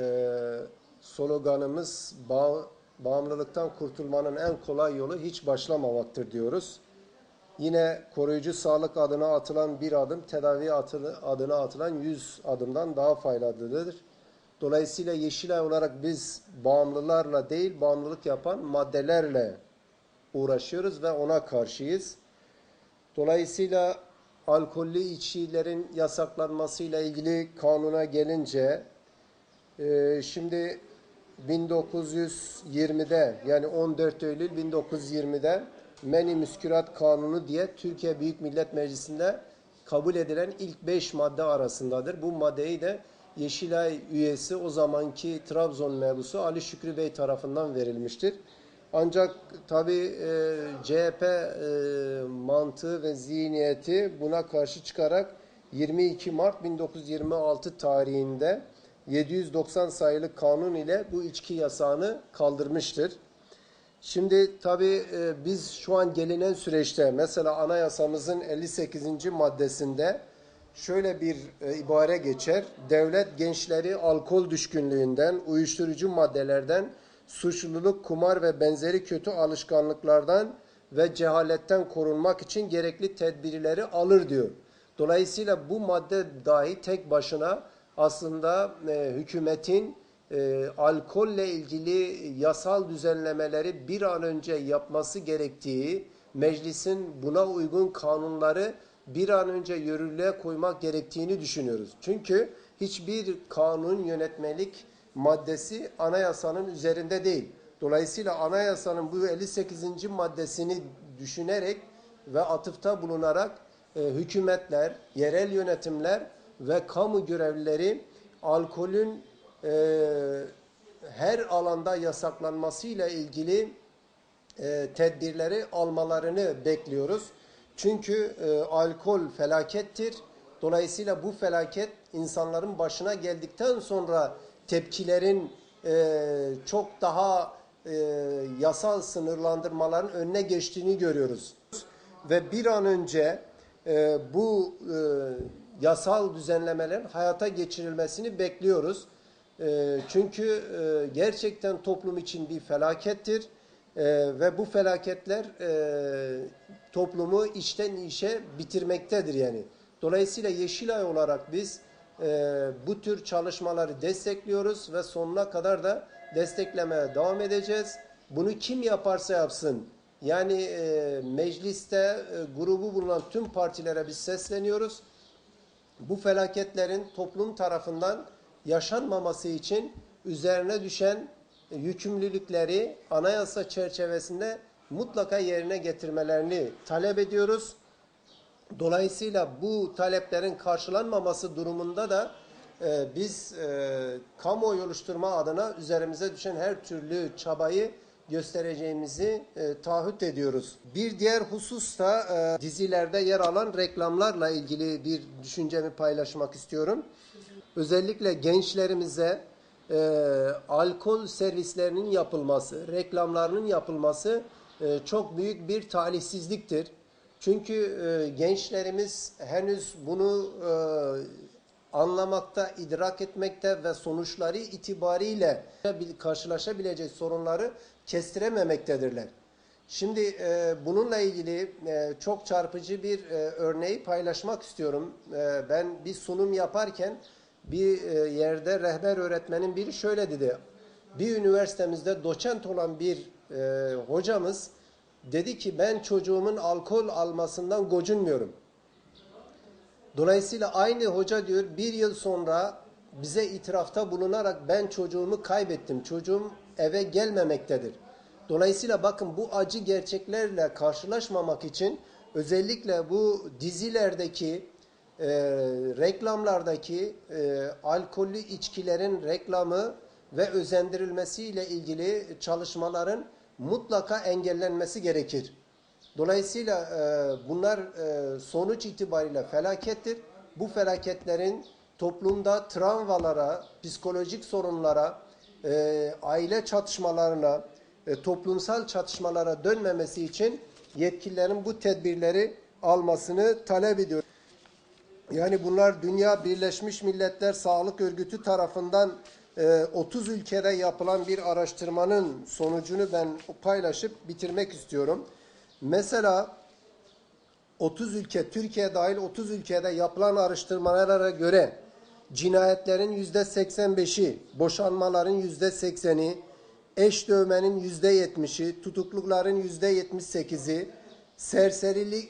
e, sloganımız bağ, bağımlılıktan kurtulmanın en kolay yolu hiç başlamamaktır diyoruz. Yine koruyucu sağlık adına atılan bir adım tedavi atı- adına atılan 100 adımdan daha faydalıdır. Dolayısıyla Yeşilay olarak biz bağımlılarla değil bağımlılık yapan maddelerle uğraşıyoruz ve ona karşıyız. Dolayısıyla alkollü içkilerin yasaklanmasıyla ilgili kanuna gelince e, şimdi 1920'de yani 14 Eylül 1920'de Meni Müskürat Kanunu diye Türkiye Büyük Millet Meclisi'nde kabul edilen ilk 5 madde arasındadır. Bu maddeyi de Yeşilay üyesi o zamanki Trabzon mebusu Ali Şükrü Bey tarafından verilmiştir. Ancak tabi e, CHP e, mantığı ve zihniyeti buna karşı çıkarak 22 Mart 1926 tarihinde 790 sayılı kanun ile bu içki yasağını kaldırmıştır. Şimdi tabi biz şu an gelinen süreçte mesela anayasamızın 58. maddesinde şöyle bir e, ibare geçer. Devlet gençleri alkol düşkünlüğünden, uyuşturucu maddelerden, suçluluk, kumar ve benzeri kötü alışkanlıklardan ve cehaletten korunmak için gerekli tedbirleri alır diyor. Dolayısıyla bu madde dahi tek başına aslında e, hükümetin e, alkolle ilgili yasal düzenlemeleri bir an önce yapması gerektiği, meclisin buna uygun kanunları bir an önce yürürlüğe koymak gerektiğini düşünüyoruz. Çünkü hiçbir kanun yönetmelik maddesi anayasanın üzerinde değil. Dolayısıyla anayasanın bu 58. maddesini düşünerek ve atıfta bulunarak e, hükümetler, yerel yönetimler ve kamu görevlileri alkolün e, her alanda yasaklanmasıyla ilgili e, tedbirleri almalarını bekliyoruz. Çünkü e, alkol felakettir. Dolayısıyla bu felaket insanların başına geldikten sonra tepkilerin e, çok daha e, yasal sınırlandırmaların önüne geçtiğini görüyoruz. Ve bir an önce e, bu e, yasal düzenlemelerin hayata geçirilmesini bekliyoruz. E, çünkü e, gerçekten toplum için bir felakettir. E, ve bu felaketler e, toplumu içten içe bitirmektedir yani. Dolayısıyla Yeşilay olarak biz e, bu tür çalışmaları destekliyoruz ve sonuna kadar da desteklemeye devam edeceğiz. Bunu kim yaparsa yapsın, yani e, mecliste e, grubu bulunan tüm partilere biz sesleniyoruz. Bu felaketlerin toplum tarafından yaşanmaması için üzerine düşen yükümlülükleri anayasa çerçevesinde mutlaka yerine getirmelerini talep ediyoruz. Dolayısıyla bu taleplerin karşılanmaması durumunda da e, biz e, kamuoyu oluşturma adına üzerimize düşen her türlü çabayı göstereceğimizi e, taahhüt ediyoruz. Bir diğer husus da e, dizilerde yer alan reklamlarla ilgili bir düşüncemi paylaşmak istiyorum. Özellikle gençlerimize e, alkol servislerinin yapılması, reklamlarının yapılması e, çok büyük bir talihsizliktir. Çünkü e, gençlerimiz henüz bunu e, anlamakta, idrak etmekte ve sonuçları itibariyle karşılaşabilecek sorunları kestirememektedirler. Şimdi e, bununla ilgili e, çok çarpıcı bir e, örneği paylaşmak istiyorum. E, ben bir sunum yaparken bir e, yerde rehber öğretmenin biri şöyle dedi. Bir üniversitemizde doçent olan bir e, hocamız dedi ki ben çocuğumun alkol almasından gocunmuyorum. Dolayısıyla aynı hoca diyor bir yıl sonra bize itirafta bulunarak ben çocuğumu kaybettim. Çocuğum eve gelmemektedir. Dolayısıyla bakın bu acı gerçeklerle karşılaşmamak için özellikle bu dizilerdeki e, reklamlardaki e, alkollü içkilerin reklamı ve özendirilmesiyle ilgili çalışmaların mutlaka engellenmesi gerekir. Dolayısıyla e, bunlar e, sonuç itibariyle felakettir. Bu felaketlerin toplumda travmalara, psikolojik sorunlara, e, aile çatışmalarına, e, toplumsal çatışmalara dönmemesi için yetkililerin bu tedbirleri almasını talep ediyor. Yani bunlar Dünya Birleşmiş Milletler Sağlık Örgütü tarafından e, 30 ülkede yapılan bir araştırmanın sonucunu ben paylaşıp bitirmek istiyorum. Mesela 30 ülke, Türkiye dahil 30 ülkede yapılan araştırmalara göre cinayetlerin %85'i, boşanmaların %80'i, eş dövmenin %70'i, tutuklukların %78'i, serserilik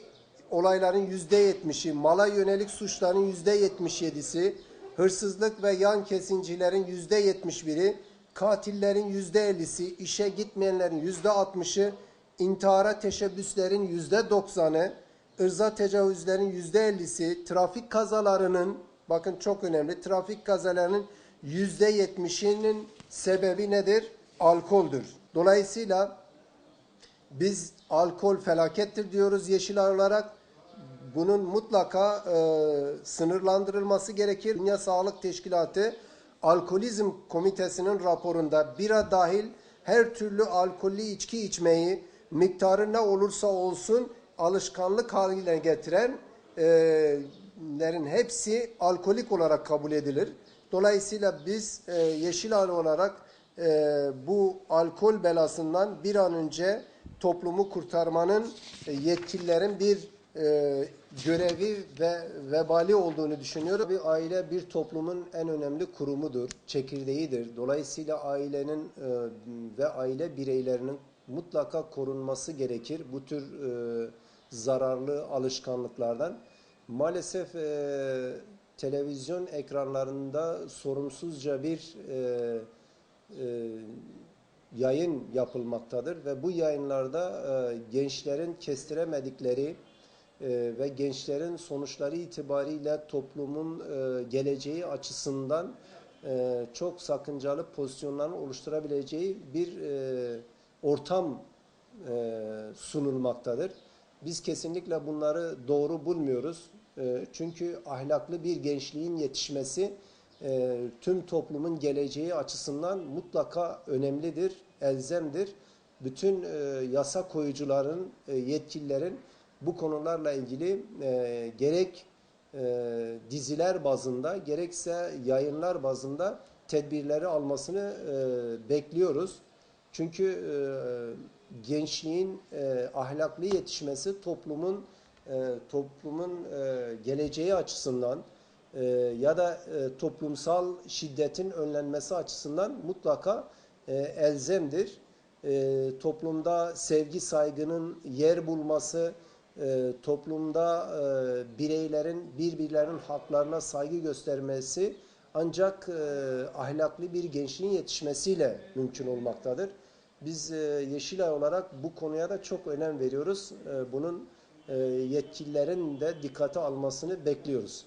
olayların %70'i, mala yönelik suçların %77'si, hırsızlık ve yan kesincilerin %71'i, katillerin %50'si, işe gitmeyenlerin %60'ı, intihara teşebbüslerin %90'ı, ırza tecavüzlerin %50'si, trafik kazalarının, bakın çok önemli, trafik kazalarının %70'inin sebebi nedir? Alkoldür. Dolayısıyla biz alkol felakettir diyoruz Yeşilay olarak. Bunun mutlaka e, sınırlandırılması gerekir. Dünya Sağlık Teşkilatı Alkolizm Komitesi'nin raporunda bira dahil her türlü alkollü içki içmeyi miktarı ne olursa olsun alışkanlık haline getirenlerin hepsi alkolik olarak kabul edilir. Dolayısıyla biz e, Yeşilay olarak e, bu alkol belasından bir an önce toplumu kurtarmanın e, yetkililerin bir e, görevi ve vebali olduğunu düşünüyorum. Bir aile bir toplumun en önemli kurumudur, çekirdeğidir. Dolayısıyla ailenin e, ve aile bireylerinin mutlaka korunması gerekir bu tür e, zararlı alışkanlıklardan. Maalesef e, televizyon ekranlarında sorumsuzca bir e, e, yayın yapılmaktadır ve bu yayınlarda e, gençlerin kestiremedikleri e, ve gençlerin sonuçları itibariyle toplumun e, geleceği açısından e, çok sakıncalı pozisyonların oluşturabileceği bir e, ortam e, sunulmaktadır. Biz kesinlikle bunları doğru bulmuyoruz. E, çünkü ahlaklı bir gençliğin yetişmesi e, tüm toplumun geleceği açısından mutlaka önemlidir, elzemdir. Bütün e, yasa koyucuların, e, yetkililerin bu konularla ilgili e, gerek e, diziler bazında gerekse yayınlar bazında tedbirleri almasını e, bekliyoruz. Çünkü e, gençliğin e, ahlaklı yetişmesi toplumun e, toplumun e, geleceği açısından e, ya da e, toplumsal şiddetin önlenmesi açısından mutlaka e, elzemdir. E, toplumda sevgi saygının yer bulması, e, toplumda e, bireylerin birbirlerinin haklarına saygı göstermesi ancak e, ahlaklı bir gençliğin yetişmesiyle mümkün olmaktadır. Biz e, Yeşilay olarak bu konuya da çok önem veriyoruz. E, bunun e, yetkililerin de dikkate almasını bekliyoruz.